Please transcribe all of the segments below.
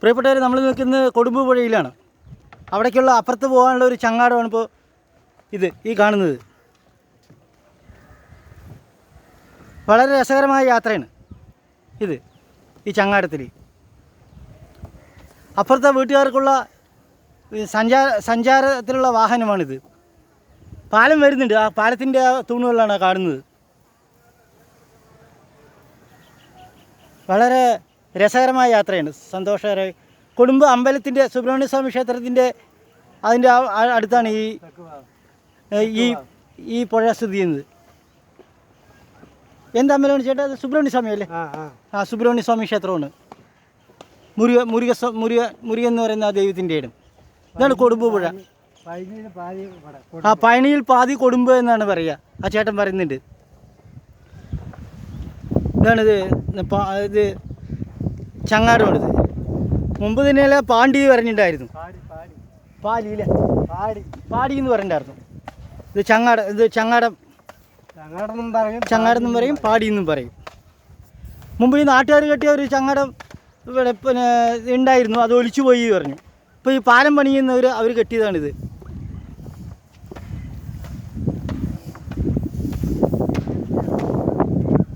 പ്രിയപ്പെട്ടവർ നമ്മൾ നിൽക്കുന്നത് കൊടുമ്പ് പുഴയിലാണ്. അവിടേക്കുള്ള അപ്പുറത്ത് പോകാനുള്ള ഒരു ചങ്ങാടമാണ് ഇപ്പോൾ ഇത് ഈ കാണുന്നത്. വളരെ രസകരമായ യാത്രയാണ് ഇത് ഈ ചങ്ങാടത്തിൽ. അപ്പുറത്തെ വീട്ടുകാർക്കുള്ള സഞ്ചാര സഞ്ചാരത്തിലുള്ള വാഹനമാണിത്. പാലം വരുന്നുണ്ട് ആ പാലത്തിന്റെ ആ തൂണുകളിലാണ് കാണുന്നത്. വളരെ രസകരമായ യാത്രയാണ്. സന്തോഷകര കുടുംബ അമ്പലത്തിന്റെ സുബ്രഹ്മണ്യ സ്വാമി ക്ഷേത്രത്തിന്റെ അതിന്റെ അടുത്താണ് ഈ ഈ ഈ പുഴ സ്ഥിതി ചെയ്യുന്നത്. എന്ത് അമ്പലമാണ് ചേട്ടാ? അത് സുബ്രഹ്മണ്യ സ്വാമി അല്ലേ? ആ സുബ്രഹ്മണ്യ സ്വാമി ക്ഷേത്രമാണ്. മുരുക മുരുക മുരുക മുരുക എന്ന് പറയുന്ന ആ ദൈവത്തിന്റെ ഇടം. ഇതാണ് കൊടുമ്പ് പുഴ. ആ പഴനിയിൽ പാതി കൊടുമ്പ് എന്നാണ് പറയുക. ആ ചേട്ടൻ പറയുന്നുണ്ട്. ഇതാണിത് പ- ഇത് മുമ്പ് തന്നെയല്ല പാണ്ടി പറഞ്ഞിട്ടുണ്ടായിരുന്നു പാലിയില്ല പാടി. പാടി. എന്ന് പറഞ്ഞിട്ടുണ്ടായിരുന്നു. ഇത് ചങ്ങാട ഇത് ചങ്ങാടം ചങ്ങാടെന്നും പറയും ചങ്ങാടെന്നും പറയും പാടി എന്നും പറയും. മുമ്പ് ഈ നാട്ടുകാർ കെട്ടിയ ഒരു ചങ്ങാടം ഇവിടെ പിന്നെ ഉണ്ടായിരുന്നു. അത് ഒലിച്ചു പോയി പറഞ്ഞു. ഇപ്പോൾ ഈ പാലം പണിയുന്നവർ അവർ കെട്ടിയതാണിത്.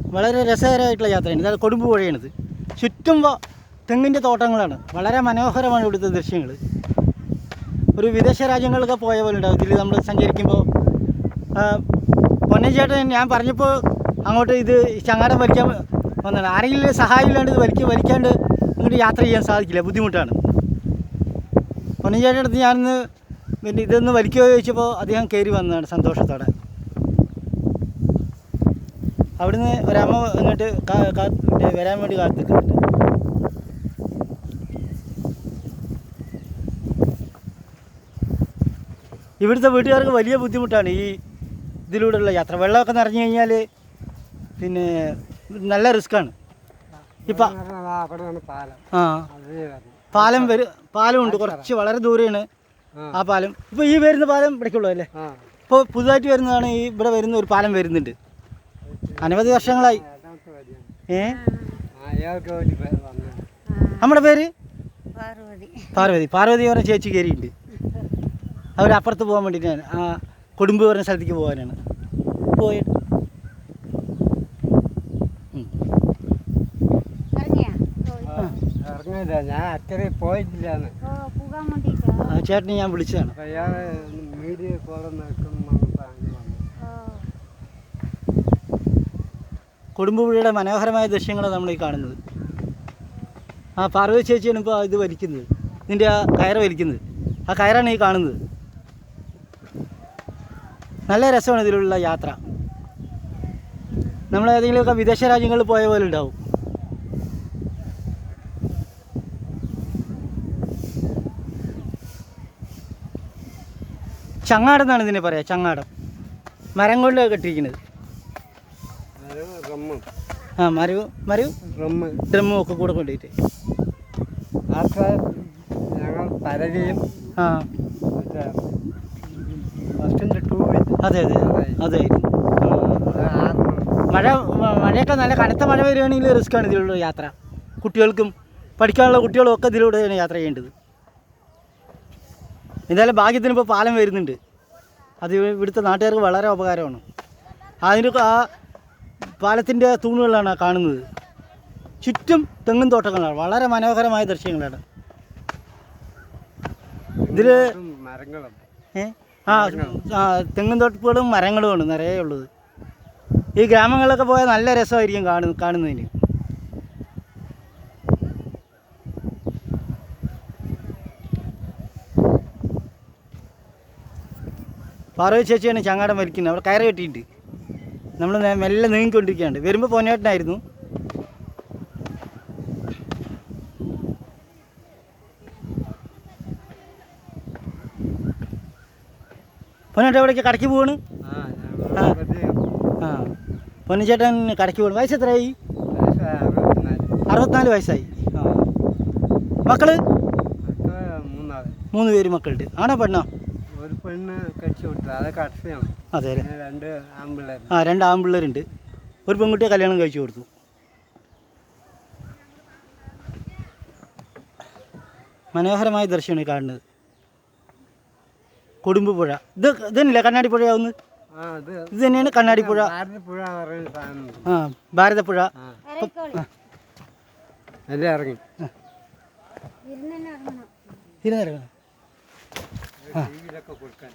വളരെ രസകരമായിട്ടുള്ള യാത്രയാണ്. ഇതാണ് കൊടുമ്പ് പുഴയാണിത്. ചുറ്റും തെങ്ങിന്റെ തോട്ടങ്ങളാണ്. വളരെ മനോഹരമാണ് ഇവിടുത്തെ ദൃശ്യങ്ങൾ. ഒരു വിദേശ രാജ്യങ്ങളിലൊക്കെ പോയ പോലെ ഉണ്ടാവും ഇതിൽ നമ്മൾ സഞ്ചരിക്കുമ്പോൾ പൊന്നച്ചേട്ടൻ ഞാൻ പറഞ്ഞപ്പോൾ അങ്ങോട്ട് ഇത് ചങ്ങാടം വലിക്കാൻ വന്നതാണ്. ആരെങ്കിലും സഹായം ഇല്ലാണ്ട് ഇത് വലിക്ക വലിക്കാണ്ട് ഇങ്ങോട്ട് യാത്ര ചെയ്യാൻ സാധിക്കില്ല. ബുദ്ധിമുട്ടാണ്. പൊന്നച്ചേട്ടന്റെ അടുത്ത് ഞാനിന്ന് പിന്നെ ഇതൊന്ന് വലിക്കുകയോ ചോദിച്ചപ്പോൾ അദ്ദേഹം കയറി വന്നതാണ് സന്തോഷത്തോടെ. അവിടുന്ന് ഒരമ്മ ഇങ്ങോട്ട് വരാൻ വേണ്ടി കാത്തു നിൽക്കുന്നുണ്ട് ഇവിടുത്തെ വീട്ടുകാർക്ക് വലിയ ബുദ്ധിമുട്ടാണ് ഈ ഇതിലൂടെയുള്ള യാത്ര. വെള്ളമൊക്കെ നിറഞ്ഞു കഴിഞ്ഞാൽ പിന്നെ നല്ല റിസ്ക്കാണ്. ഇപ്പം ആ. പാലം അത് പാലം വരും പാലമുണ്ട് കുറച്ച് വളരെ ദൂരെയാണ് ആ. പാലം. ഇപ്പോൾ ഈ വരുന്ന പാലം ഇവിടേക്കുള്ളൂ അല്ലേ ഇപ്പോൾ പുതുതായിട്ട് വരുന്നതാണ് ഈ ഇവിടെ വരുന്ന ഒരു പാലം വരുന്നുണ്ട്. അനവധി വർഷങ്ങളായി. ഏ? നമ്മുടെ പേര്? പാർവതി. പാർവതി. പാർവതി പറഞ്ഞ ചേച്ചി കയറിയിട്ടുണ്ട് അവർ അപ്പുറത്ത് പോകാൻ ഞാൻ ആ കൊടുമ്പ് പറഞ്ഞ സ്ഥലത്തേക്ക് പോകാനാണ്. പോയി. ഞാൻ ചേട്ടനെ ഞാൻ വിളിച്ചതാണ്. മീഡിയ പോലെ നിൽക്കുന്ന കൊടുമ്പുപുഴയുടെ മനോഹരമായ ദൃശ്യങ്ങളാണ് നമ്മൾ ഈ കാണുന്നത്. ആ പാർവതി ചേച്ചിയാണ് ഇപ്പോൾ ഇത് വലിക്കുന്നത്. ഇതിന്റെ ആ കയറ് വലിക്കുന്നത്. ആ കയറാണ് ഈ കാണുന്നത്. നല്ല രസമാണ് ഇതിലുള്ള യാത്ര. നമ്മൾ ഏതെങ്കിലുമൊക്കെ വിദേശ രാജ്യങ്ങളിൽ പോയ പോലെ ഉണ്ടാവും. ചങ്ങാടം എന്നാണ് ഇതിനെ പറയുക ചങ്ങാടം. മരം കൊണ്ട് കെട്ടിയിരിക്കുന്നത് మరియు മരവും റമ്മ് ഡ്രമ്മും ഒക്കെ കൂടെ കൊണ്ടുപോയിട്ട് അപ്പോൾ ഞങ്ങൾ പരകയും ആ. മറ്റേ ബസ്സിന്റെ അതെ അതെ. മഴ മഴയൊക്കെ നല്ല കനത്ത മഴ വരികയാണെങ്കിൽ റിസ്ക്കാണ് ഇതിലുള്ള യാത്ര. കുട്ടികൾക്കും പഠിക്കാനുള്ള കുട്ടികളും ഒക്കെ ഇതിലൂടെയാണ് യാത്ര ചെയ്യേണ്ടത്. എന്തായാലും ഭാഗ്യത്തിന് ഇപ്പോൾ പാലം വരുന്നുണ്ട്. അത് ഇവിടുത്തെ നാട്ടുകാർക്ക് വളരെ ഉപകാരമാണ്. അതിന് ആ പാലത്തിന്റെ തൂണുകളാണ് കാണുന്നത്. ചുറ്റും തെങ്ങും തോട്ടങ്ങളാണ്. വളരെ മനോഹരമായ ദൃശ്യങ്ങളാണ്. ഇതിൽ ആ ആ തെങ്ങും തോട്ടപ്പുകളും മരങ്ങളുമാണ് നിറയെ ഉള്ളത്. ഈ ഗ്രാമങ്ങളിലൊക്കെ പോയാൽ നല്ല രസമായിരിക്കും കാണു കാണുന്നതിന്. പാർവതി ചേച്ചിയാണ് ചങ്ങാടം വലിക്കുന്നത് അവിടെ കയറി കെട്ടിയിട്ട് നമ്മൾ മെല്ലെ നീങ്ങിക്കൊണ്ടിരിക്കുകയാണ്. വരുമ്പോൾ പൊന്നേട്ടനായിരുന്നു. പൊന്നേട്ടൻ എവിടേക്ക്? കടക്കി പോവാണ്? ആ പൊന്നച്ചേട്ടൻ കടയ്ക്ക് പോകണം വയസ്സ് എത്രയായി? അറുപത്തിനാല് വയസ്സായി. ആ. മക്കൾ? മൂന്ന് പേര് മക്കളുണ്ട്. ആണോ പെണ്ണോ? പെണ്ണ് കടിച്ചു അത് കടത്തിയാണ് അതെ അല്ലേ? രണ്ട് ആമ്പിള്ളേർ ആ രണ്ട് ആൺപിള്ളേരുണ്ട്. ഒരു പെൺകുട്ടിയെ കല്യാണം കഴിച്ചു കൊടുത്തു. മനോഹരമായ ദർശനമാണ് ഈ കാണുന്നത്. കൊടുമ്പ് പുഴ. ഇത് ഇത് തന്നെയല്ലേ കണ്ണാടി അത് ഇത് തന്നെയാണ് കണ്ണാടി പുഴ. ആ ഭാരതപ്പുഴ ഇറങ്ങി ഇരുന്നെ ഇറങ്ങണം. തിരുനിറങ്ങണം ടിവിയിലൊക്കെ കൊടുക്കാൻ.